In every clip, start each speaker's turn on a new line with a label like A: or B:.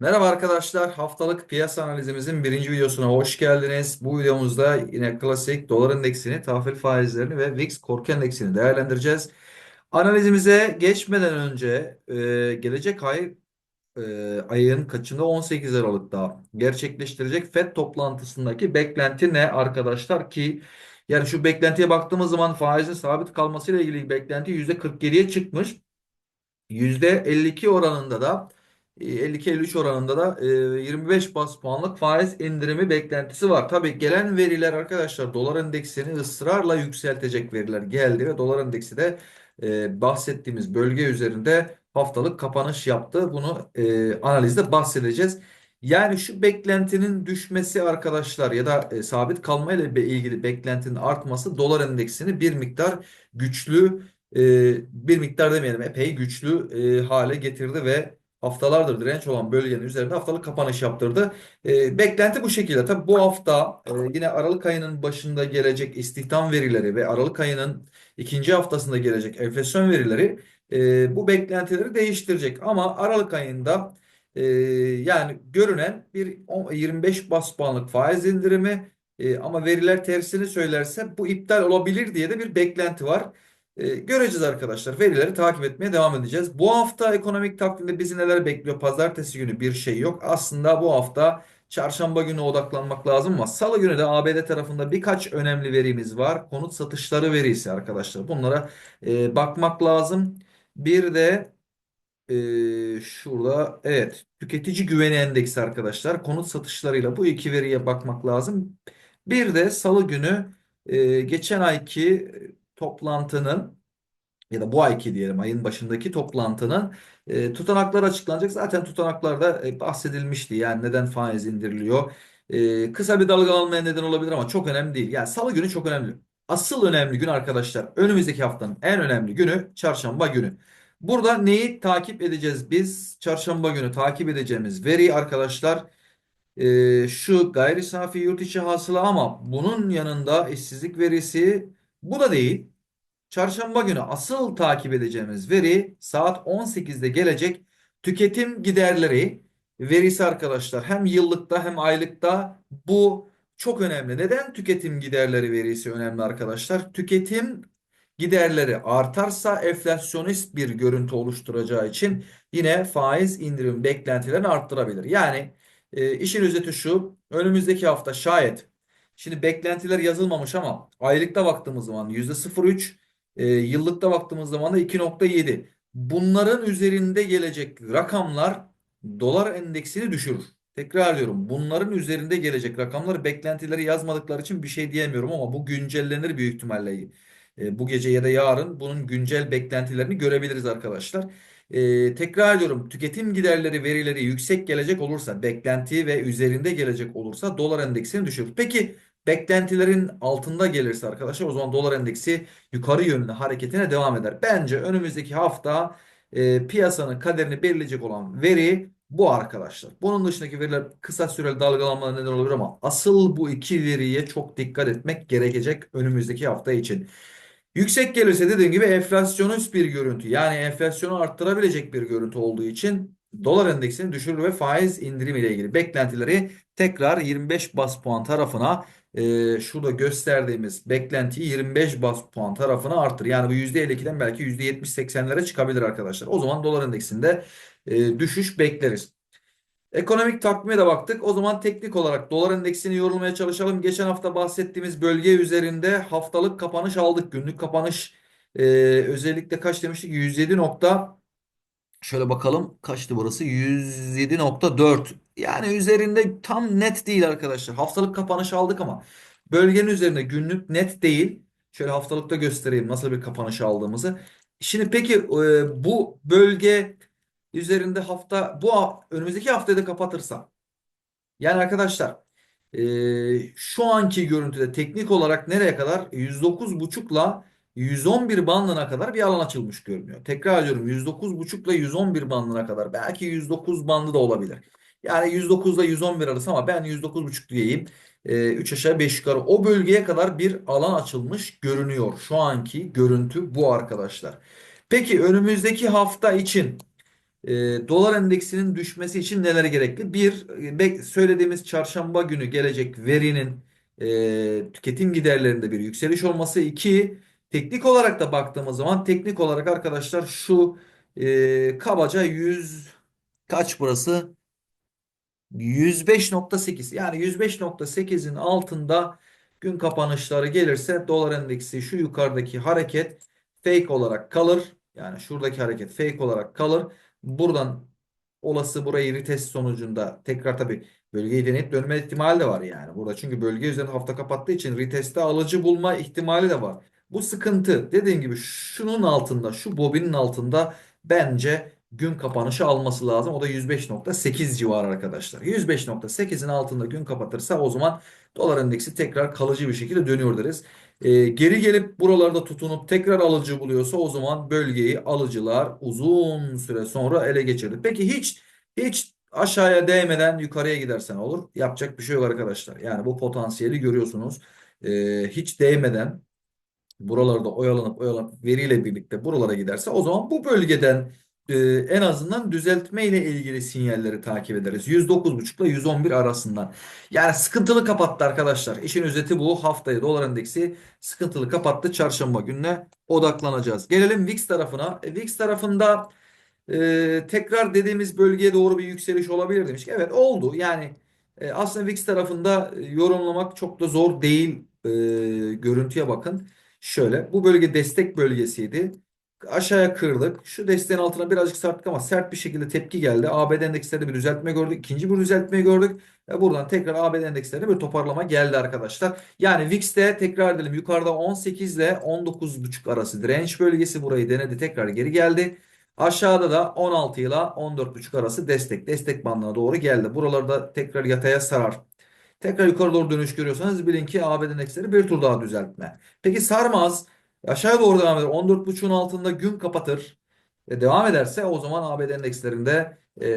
A: Merhaba arkadaşlar. Haftalık piyasa analizimizin birinci videosuna hoş geldiniz. Bu videomuzda yine klasik dolar endeksini, tahvil faizlerini ve VIX korku endeksini değerlendireceğiz. Analizimize geçmeden önce e, gelecek ay e, ayın kaçında 18 Aralık'ta gerçekleştirecek FED toplantısındaki beklenti ne arkadaşlar ki yani şu beklentiye baktığımız zaman faizin sabit kalmasıyla ilgili beklenti %47'ye çıkmış. %52 oranında da 52-53 oranında da e, 25 bas puanlık faiz indirimi beklentisi var. Tabii gelen veriler arkadaşlar dolar endeksini ısrarla yükseltecek veriler geldi ve dolar endeksi de e, bahsettiğimiz bölge üzerinde haftalık kapanış yaptı. Bunu e, analizde bahsedeceğiz. Yani şu beklentinin düşmesi arkadaşlar ya da e, sabit kalmayla ilgili beklentinin artması dolar endeksini bir miktar güçlü e, bir miktar demeyelim epey güçlü e, hale getirdi ve haftalardır direnç olan bölgenin üzerinde haftalık kapanış yaptırdı. E, beklenti bu şekilde. Tabii bu hafta e, yine Aralık ayının başında gelecek istihdam verileri ve Aralık ayının ikinci haftasında gelecek enflasyon verileri e, bu beklentileri değiştirecek. Ama Aralık ayında e, yani görünen bir 25 bas puanlık faiz indirimi e, ama veriler tersini söylerse bu iptal olabilir diye de bir beklenti var. Ee, göreceğiz arkadaşlar. Verileri takip etmeye devam edeceğiz. Bu hafta ekonomik takvimde bizi neler bekliyor? Pazartesi günü bir şey yok. Aslında bu hafta çarşamba günü odaklanmak lazım ama salı günü de ABD tarafında birkaç önemli verimiz var. Konut satışları verisi arkadaşlar. Bunlara e, bakmak lazım. Bir de e, şurada evet tüketici güveni endeksi arkadaşlar. Konut satışlarıyla bu iki veriye bakmak lazım. Bir de salı günü e, geçen ayki toplantının ya da bu ayki diyelim ayın başındaki toplantının e, tutanakları açıklanacak. Zaten tutanaklarda e, bahsedilmişti. Yani neden faiz indiriliyor? E, kısa bir dalgalanmaya neden olabilir ama çok önemli değil. Yani salı günü çok önemli. Asıl önemli gün arkadaşlar önümüzdeki haftanın en önemli günü çarşamba günü. Burada neyi takip edeceğiz biz? Çarşamba günü takip edeceğimiz veri arkadaşlar e, şu gayri safi yurt içi hasıla ama bunun yanında işsizlik verisi bu da değil. Çarşamba günü asıl takip edeceğimiz veri saat 18'de gelecek tüketim giderleri verisi arkadaşlar. Hem yıllıkta hem aylıkta bu çok önemli. Neden tüketim giderleri verisi önemli arkadaşlar? Tüketim giderleri artarsa enflasyonist bir görüntü oluşturacağı için yine faiz indirim beklentilerini arttırabilir. Yani e, işin özeti şu önümüzdeki hafta şayet şimdi beklentiler yazılmamış ama aylıkta baktığımız zaman %0,3 e, yıllıkta baktığımız zaman da 2.7. Bunların üzerinde gelecek rakamlar dolar endeksini düşürür. Tekrar ediyorum. Bunların üzerinde gelecek rakamlar beklentileri yazmadıkları için bir şey diyemiyorum ama bu güncellenir büyük ihtimalle. E, bu gece ya da yarın bunun güncel beklentilerini görebiliriz arkadaşlar. E, tekrar ediyorum. Tüketim giderleri verileri yüksek gelecek olursa, beklenti ve üzerinde gelecek olursa dolar endeksini düşürür. Peki beklentilerin altında gelirse arkadaşlar o zaman dolar endeksi yukarı yönlü hareketine devam eder. Bence önümüzdeki hafta e, piyasanın kaderini belirleyecek olan veri bu arkadaşlar. Bunun dışındaki veriler kısa süreli dalgalanmalar neden olabilir ama asıl bu iki veriye çok dikkat etmek gerekecek önümüzdeki hafta için. Yüksek gelirse dediğim gibi enflasyonist bir görüntü. Yani enflasyonu arttırabilecek bir görüntü olduğu için dolar endeksini düşürür ve faiz indirimi ile ilgili beklentileri tekrar 25 bas puan tarafına e, şurada gösterdiğimiz beklentiyi 25 bas puan tarafına arttır. Yani bu %52'den belki %70-80'lere çıkabilir arkadaşlar. O zaman dolar endeksinde e, düşüş bekleriz. Ekonomik takvime de baktık. O zaman teknik olarak dolar endeksini yorulmaya çalışalım. Geçen hafta bahsettiğimiz bölge üzerinde haftalık kapanış aldık. Günlük kapanış e, özellikle kaç demiştik? 107 nokta şöyle bakalım kaçtı burası? 107.4. Yani üzerinde tam net değil arkadaşlar. Haftalık kapanış aldık ama bölgenin üzerinde günlük net değil. Şöyle haftalıkta göstereyim nasıl bir kapanış aldığımızı. Şimdi peki e, bu bölge üzerinde hafta bu önümüzdeki haftayı da kapatırsa yani arkadaşlar e, şu anki görüntüde teknik olarak nereye kadar 109.5'la 111 bandına kadar bir alan açılmış görünüyor. Tekrar ediyorum 109.5 ile 111 bandına kadar belki 109 bandı da olabilir. Yani 109 ile 111 arası ama ben 109.5 diyeyim. E, 3 aşağı 5 yukarı o bölgeye kadar bir alan açılmış görünüyor. Şu anki görüntü bu arkadaşlar. Peki önümüzdeki hafta için e, dolar endeksinin düşmesi için neler gerekli? Bir, e, söylediğimiz çarşamba günü gelecek verinin e, tüketim giderlerinde bir yükseliş olması. İki, teknik olarak da baktığımız zaman teknik olarak arkadaşlar şu e, kabaca 100 kaç burası? 105.8 yani 105.8'in altında gün kapanışları gelirse dolar endeksi şu yukarıdaki hareket fake olarak kalır. Yani şuradaki hareket fake olarak kalır. Buradan olası burayı retest sonucunda tekrar tabii bölgeyi deneyip dönme ihtimali de var yani. Burada çünkü bölge üzerinde hafta kapattığı için reteste alıcı bulma ihtimali de var. Bu sıkıntı dediğim gibi şunun altında şu bobinin altında bence gün kapanışı alması lazım. O da 105.8 civarı arkadaşlar. 105.8'in altında gün kapatırsa o zaman dolar endeksi tekrar kalıcı bir şekilde dönüyor deriz. Ee, geri gelip buralarda tutunup tekrar alıcı buluyorsa o zaman bölgeyi alıcılar uzun süre sonra ele geçirdi. Peki hiç hiç aşağıya değmeden yukarıya gidersen olur. Yapacak bir şey yok arkadaşlar. Yani bu potansiyeli görüyorsunuz. Ee, hiç değmeden buralarda oyalanıp oyalanıp veriyle birlikte buralara giderse o zaman bu bölgeden e, en azından düzeltme ile ilgili sinyalleri takip ederiz. 109.5 ile 111 arasından. Yani sıkıntılı kapattı arkadaşlar. İşin özeti bu. Haftayı dolar endeksi sıkıntılı kapattı. Çarşamba gününe odaklanacağız. Gelelim VIX tarafına. E, VIX tarafında e, tekrar dediğimiz bölgeye doğru bir yükseliş olabilir demiş. Evet oldu. Yani e, aslında VIX tarafında e, yorumlamak çok da zor değil. E, görüntüye bakın. Şöyle bu bölge destek bölgesiydi. Aşağıya kırdık. Şu desteğin altına birazcık sarktık ama sert bir şekilde tepki geldi. ABD endekslerinde bir düzeltme gördük. İkinci bir düzeltme gördük. Ve buradan tekrar ABD endekslerinde bir toparlama geldi arkadaşlar. Yani VIX'te tekrar edelim yukarıda 18 ile 19,5 arası direnç bölgesi burayı denedi. Tekrar geri geldi. Aşağıda da 16 ile 14,5 arası destek. Destek bandına doğru geldi. Buralarda tekrar yataya sarar. Tekrar yukarı doğru dönüş görüyorsanız bilin ki ABD endeksleri bir tur daha düzeltme. Peki sarmaz. Aşağıya doğru devam eder. 14.5'un altında gün kapatır. E, devam ederse o zaman ABD endekslerinde e,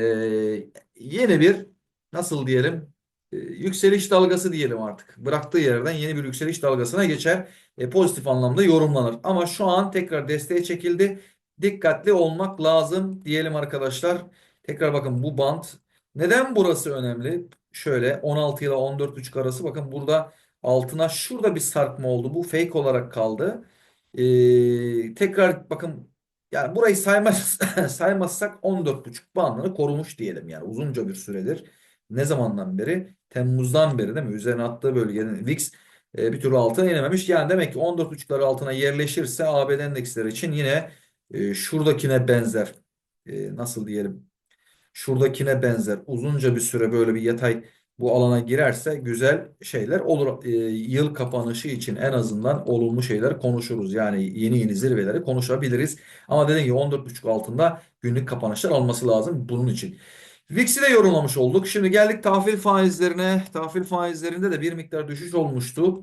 A: yeni bir nasıl diyelim e, yükseliş dalgası diyelim artık. Bıraktığı yerden yeni bir yükseliş dalgasına geçer. E, pozitif anlamda yorumlanır. Ama şu an tekrar desteğe çekildi. Dikkatli olmak lazım diyelim arkadaşlar. Tekrar bakın bu band. Neden burası önemli? Şöyle 16 ile 14.5 arası bakın burada altına şurada bir sarkma oldu. Bu fake olarak kaldı. Ee, tekrar bakın yani burayı saymaz, saymazsak 14.5 bandını korumuş diyelim yani uzunca bir süredir. Ne zamandan beri? Temmuz'dan beri değil mi? Üzerine attığı bölgenin VIX e, bir türlü altına inememiş. Yani demek ki 14.5'ları altına yerleşirse ABD endeksleri için yine e, şuradakine benzer e, nasıl diyelim şuradakine benzer uzunca bir süre böyle bir yatay bu alana girerse güzel şeyler olur. E, yıl kapanışı için en azından olumlu şeyler konuşuruz. Yani yeni yeni zirveleri konuşabiliriz. Ama dediğim gibi 14.5 altında günlük kapanışlar alması lazım bunun için. VIX'i de yorumlamış olduk. Şimdi geldik tahvil faizlerine. Tahvil faizlerinde de bir miktar düşüş olmuştu.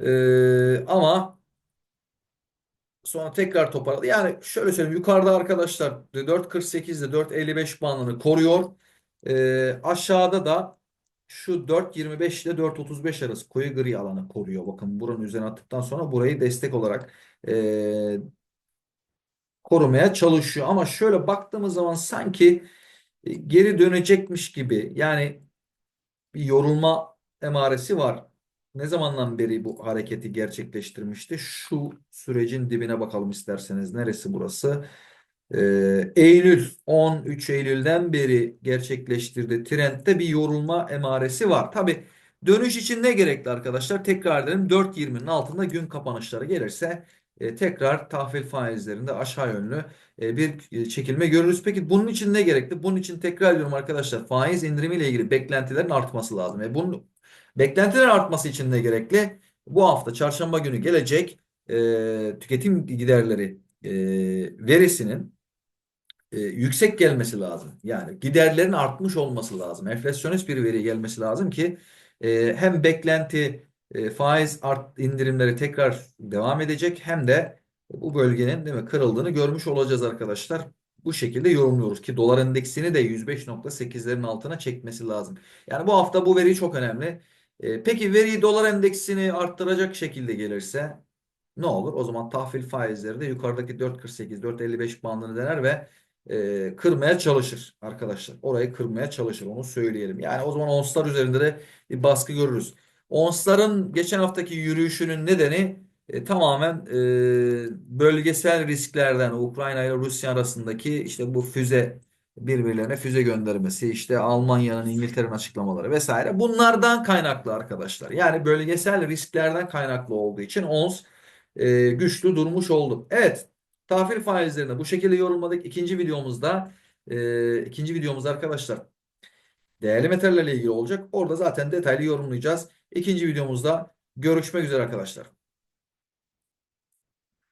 A: Ee, ama Sonra tekrar toparladı. Yani şöyle söyleyeyim yukarıda arkadaşlar 4.48 ile 4.55 bandını koruyor. Ee, aşağıda da şu 4.25 ile 4.35 arası koyu gri alanı koruyor. Bakın buranın üzerine attıktan sonra burayı destek olarak e, korumaya çalışıyor. Ama şöyle baktığımız zaman sanki e, geri dönecekmiş gibi yani bir yorulma emaresi var. Ne zamandan beri bu hareketi gerçekleştirmişti? Şu sürecin dibine bakalım isterseniz. Neresi burası? Ee, Eylül 13 Eylül'den beri gerçekleştirdiği trendde bir yorulma emaresi var. Tabi dönüş için ne gerekli arkadaşlar? Tekrar edelim 4.20'nin altında gün kapanışları gelirse e, tekrar tahvil faizlerinde aşağı yönlü e, bir e, çekilme görürüz. Peki bunun için ne gerekli? Bunun için tekrar ediyorum arkadaşlar faiz indirimiyle ilgili beklentilerin artması lazım. E, bunun beklentilerin artması için ne gerekli? Bu hafta çarşamba günü gelecek e, tüketim giderleri e, verisinin e, yüksek gelmesi lazım. Yani giderlerin artmış olması lazım. Enflasyonist bir veri gelmesi lazım ki e, hem beklenti e, faiz art indirimleri tekrar devam edecek hem de bu bölgenin değil mi kırıldığını görmüş olacağız arkadaşlar. Bu şekilde yorumluyoruz ki dolar endeksini de 105.8'lerin altına çekmesi lazım. Yani bu hafta bu veri çok önemli. E, peki veri dolar endeksini arttıracak şekilde gelirse ne olur? O zaman tahvil faizleri de yukarıdaki 4.48, 4.55 bandını dener ve e, kırmaya çalışır arkadaşlar. Orayı kırmaya çalışır onu söyleyelim. Yani o zaman onslar üzerinde de bir baskı görürüz. Onsların geçen haftaki yürüyüşünün nedeni e, tamamen e, bölgesel risklerden Ukrayna ile Rusya arasındaki işte bu füze birbirlerine füze göndermesi, işte Almanya'nın, İngiltere'nin açıklamaları vesaire. Bunlardan kaynaklı arkadaşlar. Yani bölgesel risklerden kaynaklı olduğu için ons e, güçlü durmuş oldu. Evet, tahvil faizlerini bu şekilde yorumladık. İkinci videomuzda, e, ikinci videomuz arkadaşlar değerli metallerle ilgili olacak. Orada zaten detaylı yorumlayacağız. İkinci videomuzda görüşmek üzere arkadaşlar.